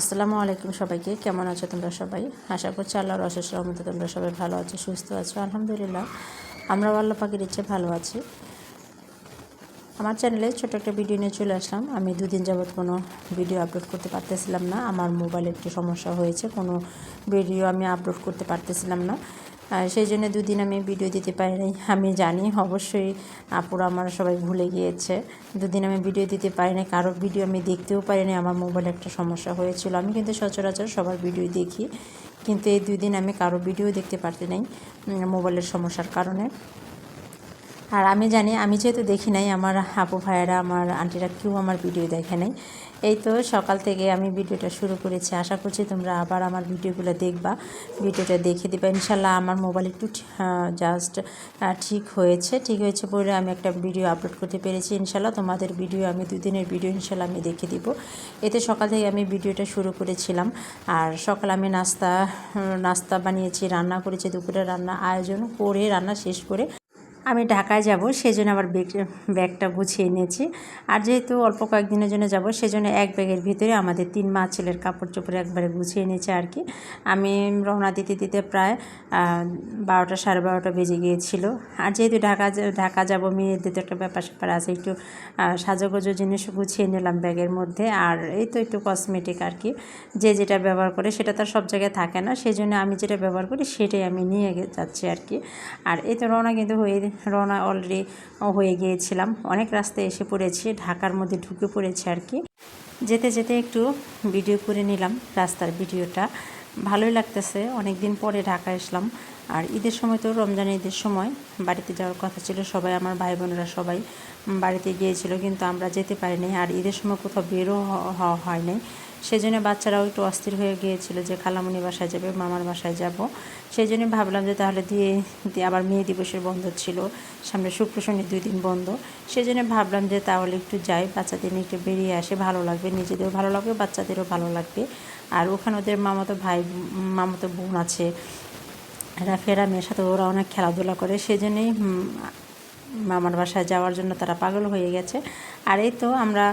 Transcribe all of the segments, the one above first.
আসসালামু আলাইকুম সবাইকে। কেমন আছো তোমরা সবাই? আশা করছি আল্লাহর অশেষ রহমতে তোমরা সবাই ভালো আছো, সুস্থ আছো। আলহামদুলিল্লাহ আমরা আল্লাহ পাখির ইচ্ছে ভালো আছি। আমার চ্যানেলে ছোটো একটা ভিডিও নিয়ে চলে আসলাম। আমি দুদিন যাবৎ কোনো ভিডিও আপলোড করতে পারতেছিলাম না। আমার মোবাইলে একটু সমস্যা হয়েছে, কোনো ভিডিও আমি আপলোড করতে পারতেছিলাম না। আর সেই জন্য দুদিন আমি ভিডিও দিতে পারি নাই আমি জানি, অবশ্যই আপুরা আমার সবাই ভুলে গিয়েছে। দুদিন আমি ভিডিও দিতে পারি নাই কারও ভিডিও আমি দেখতেও পারি নাই আমার মোবাইলে একটা সমস্যা হয়েছিল। আমি কিন্তু সচরাচর সবার ভিডিও দেখি, কিন্তু এই দুই দিন আমি কারও ভিডিও দেখতে পারতে নাই মোবাইলের সমস্যার কারণে। আর আমি জানি, আমি যেহেতু দেখি নাই, আমার আপু ভাইয়েরা, আমার আন্টিরা কেউ আমার ভিডিও দেখে নাই। এই তো সকাল থেকে আমি ভিডিওটা শুরু করেছি। আশা করছি তোমরা আবার আমার ভিডিওগুলো দেখবা। ভিডিওটা দেখে দিবা। ইনশাল্লাহ আমার মোবাইল একটু জাস্ট ঠিক হয়েছে। ঠিক হয়েছে বলে আমি একটা ভিডিও আপলোড করতে পেরেছি। ইনশাল্লাহ তোমাদের ভিডিও আমি দুদিনের ভিডিও ইনশাল্লাহ আমি দেখে দিব। এতে সকাল থেকে আমি ভিডিওটা শুরু করেছিলাম। আর সকাল আমি নাস্তা নাস্তা বানিয়েছি, রান্না করেছি, দুপুরে রান্না আয়োজন করে রান্না শেষ করে আমি ঢাকায় যাব সেই জন্য আবার ব্যাগ ব্যাগটা গুছিয়ে নিয়েছি আর যেহেতু অল্প কয়েকদিনের জন্য যাব, সেজন্য এক ব্যাগের ভিতরে আমাদের তিন মা ছেলের কাপড় চোপড় একবারে গুছিয়ে নিয়েছে আর কি। আমি রওনা দিতে দিতে প্রায় বারোটা সাড়ে বারোটা বেজে গিয়েছিল। আর যেহেতু ঢাকা ঢাকা যাব, মেয়েদের তো একটা ব্যাপার স্যাপার আছে, একটু সাজগোজো জিনিস গুছিয়ে নিলাম ব্যাগের মধ্যে। আর এই তো একটু কসমেটিক আর কি। যে যেটা ব্যবহার করে, সেটা তার সব জায়গায় থাকে না সেই জন্য আমি যেটা ব্যবহার করি, সেটাই আমি নিয়ে যাচ্ছি আর কি। আর এই তো রওনা কিন্তু হয়ে রওনা অলরেডি হয়ে গিয়েছিলাম। অনেক রাস্তায় এসে পড়েছি, ঢাকার মধ্যে ঢুকে পড়েছি আর কি। যেতে যেতে একটু ভিডিও করে নিলাম রাস্তার ভিডিওটা ভালোই লাগতেছে অনেক দিন পরে ঢাকা আসলাম। আর ঈদের সময় তো রমজান ঈদের সময় বাড়িতে যাওয়ার কথা ছিল, সবাই আমার ভাই বোনেরা সবাই বাড়িতে গিয়েছিল, কিন্তু আমরা যেতে পারিনি। আর ঈদের সময় কোথাও বেরো হ- হওয়া হয় নাই সেজন্য বাচ্চারাও একটু অস্থির হয়ে গিয়েছিল যে খালামুনি বাসায় যাবে, মামার বাসায় যাব। সেই জন্য ভাবলাম যে তাহলে দিয়ে আবার মেয়ে দিবসের বন্ধ ছিল, সামনে শুক্র, শনি দুই দিন বন্ধ। সেই জন্য ভাবলাম যে তাহলে একটু যাই, বাচ্চাদের নিয়ে একটু বেরিয়ে আসে, ভালো লাগবে, নিজেদেরও ভালো লাগবে, বাচ্চাদেরও ভালো লাগবে। আর ওখানে ওদের মামাতো ভাই, মামাতো বোন আছে, এরা, ফেরা মেয়ের সাথে, ওরা অনেক খেলাধুলা করে সেই জন্যই মামার বাসায় যাওয়ার জন্য তারা পাগল হয়ে গেছে। আর এই তো আমরা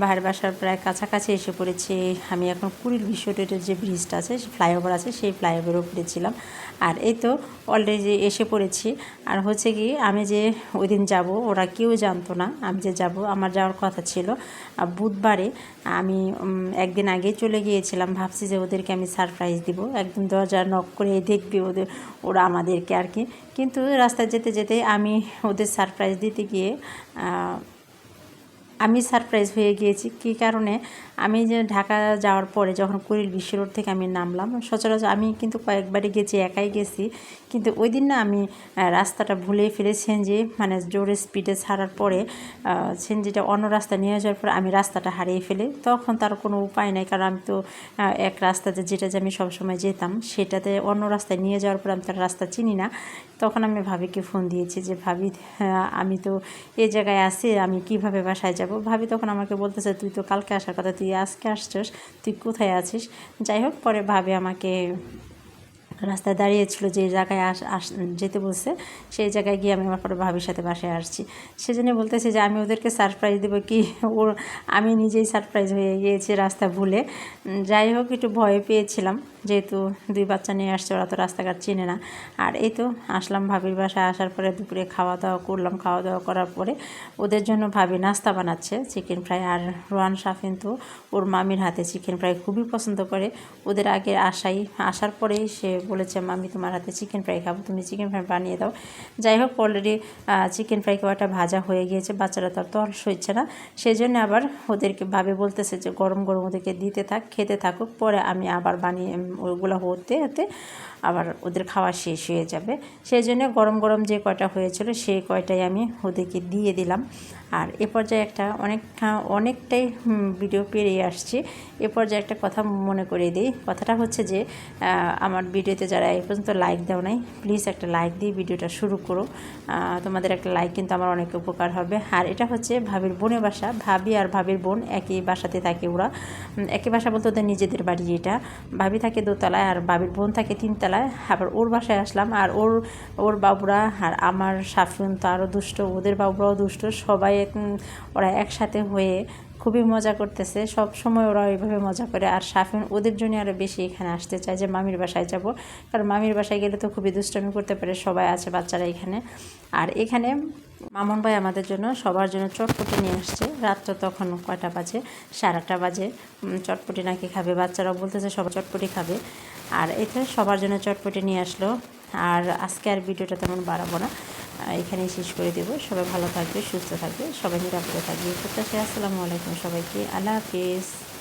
ভাইয়ের বাসার প্রায় কাছাকাছি এসে পড়েছি। আমি এখন কুড়িল বিশ্ব রোডের যে ব্রিজটা আছে ফ্লাইওভার আছে, সেই ফ্লাইওভারে উপরে ছিলাম আর এই তো অলরেডি এসে পড়েছি। আর হচ্ছে কি, আমি যে ওই দিন যাব, ওরা কেউ জানতো না। আমি যে যাব, আমার যাওয়ার কথা ছিল। বুধবারে আমি একদিন আগে চলে গিয়েছিলাম। ভাবছি যে ওদেরকে আমি সারপ্রাইজ দিব। একদম দরজা নক করে দেখবে ওদের, ওরা আমাদেরকে আর কি। কিন্তু রাস্তায় যেতে যেতে আমি ওদের সারপ্রাইজ দিতে গিয়ে আমি সারপ্রাইজ হয়ে গিয়েছি। কী কারণে? আমি যে ঢাকা যাওয়ার পরে যখন কুড়িল বিশ্ব রোড থেকে আমি নামলাম, সচরাচর আমি কিন্তু কয়েকবারই গেছি, একাই গেছি। কিন্তু ওই দিন না আমি রাস্তাটা ভুলে ফেলে সেনজি মানে জোরে স্পিডে ছাড়ার পরে সেনজিটা অন্য রাস্তা নিয়ে যাওয়ার পরে আমি রাস্তাটা হারিয়ে ফেলি। তখন তার কোনো উপায় নাই, কারণ আমি তো এক রাস্তাতে যেটা যে আমি সবসময় যেতাম, সেটাতে অন্য রাস্তায় নিয়ে যাওয়ার পর আমি তার রাস্তা চিনি না। তখন আমি ভাবিকে ফোন দিয়েছি যে ভাবি হ্যাঁ, আমি তো এ জায়গায় আসি আমি কীভাবে বাসায় যাব? ভাবি তখন আমাকে বলতেছে তুই তো কালকে আসার কথা তুই আজকে আসছিস তুই কোথায় আছিস? যাই হোক পরে ভাবি আমাকে রাস্তায় দাঁড়িয়েছিল যে জায়গায় আস আস, যেতে বলছে, সেই জায়গায় গিয়ে আমি আমার পরে ভাবির সাথে বাসায় আসছি। সেজন্য বলতেছে যে আমি ওদেরকে সারপ্রাইজ দেবো কি, ওর, আমি নিজেই সারপ্রাইজ হয়ে গিয়েছি রাস্তা ভুলে। যাই হোক, একটু ভয় পেয়েছিলাম, যেহেতু দুই বাচ্চা নিয়ে আসছে, ওরা তো রাস্তাঘাট চিনে না। আর এই তো আসলাম ভাবির বাসায়, আসার পরে দুপুরে খাওয়া দাওয়া করলাম। খাওয়া দাওয়া করার পরে ওদের জন্য ভাবি নাস্তা বানাচ্ছে চিকেন ফ্রাই আর রোয়ান শাফিন তো ওর মামির হাতে চিকেন ফ্রাই খুবই পছন্দ করে। ওদের আগে আসাই, আসার পরেই সে বলেছে মামি তোমার হাতে চিকেন ফ্রাই খাব, তুমি চিকেন ফ্রাই বানিয়ে দাও। যাই হোক অলরেডি চিকেন ফ্রাই কয়েকটা ভাজা হয়ে গিয়েছে, বাচ্চারা তার তো আর সইছে না। সেই জন্য আবার ওদেরকে ভাবে বলতেছে যে, গরম গরম ওদেরকে দিতে থাক, খেতে থাকুক, পরে আমি আবার বানিয়ে ওগুলো হতে হতে আবার ওদের খাওয়া শেষ হয়ে যাবে। সেই জন্য গরম গরম যে কয়টা হয়েছিল, সেই কয়টাই আমি ওদেরকে দিয়ে দিলাম। আর এ পর্যায়ে একটা অনেক অনেকটাই ভিডিও পেরিয়ে আসছি। এ পর্যায়ে একটা কথা মনে করিয়ে দিই। কথাটা হচ্ছে যে আমার ভিডিওতে যারা এই পর্যন্ত লাইক দাও নাই প্লিজ একটা লাইক দিয়ে ভিডিওটা শুরু করো। তোমাদের একটা লাইক কিন্তু আমার অনেক উপকার হবে। আর এটা হচ্ছে ভাবির বোনের বাসা। ভাবি আর ভাবির বোন একই বাসাতে থাকে ওরা। একই বাসা বলতে ওদের নিজেদের বাড়ি এটা। ভাবি থাকে দোতলায় আর ভাবির বোন থাকে তিনতলায়। আবার ওর বাসায় আসলাম আর ওর ওর বাবুরা আর আমার সাফিউন তো আরও দুষ্ট, ওদের বাবুরাও দুষ্ট। সবাই ওরা একসাথে হয়ে খুবই মজা করতেছে। সব সময় ওরা ওইভাবে মজা করে। আর সাফিন ওদের জন্য আরও বেশি এখানে আসতে চায় যে, মামির বাসায় যাব। কারণ মামির বাসায় গেলে তো খুবই দুষ্টামি করতে পারে সবাই আছে বাচ্চারা এখানে। আর এখানে মামুন ভাই আমাদের জন্য সবার জন্য চটপটি নিয়ে আসছে। রাত্র তখন কয়টা বাজে? সাড়ে আটটা বাজে। চটপটি নাকি খাবে? বাচ্চারাও বলতেছে সবাই চটপটি খাবে। আর এটা সবার জন্য চটপটি নিয়ে আসলো। আর আজকে আর ভিডিওটা তেমন বাড়াবো না। এখানেই শেষ করে দেব। সবাই ভালো থাকবে, সুস্থ থাকবে, সবাই নিরাপদে থাকবে। প্রত্যাশী আসসালামু আলাইকুম সবাইকে। আল্লাহ হাফিজ।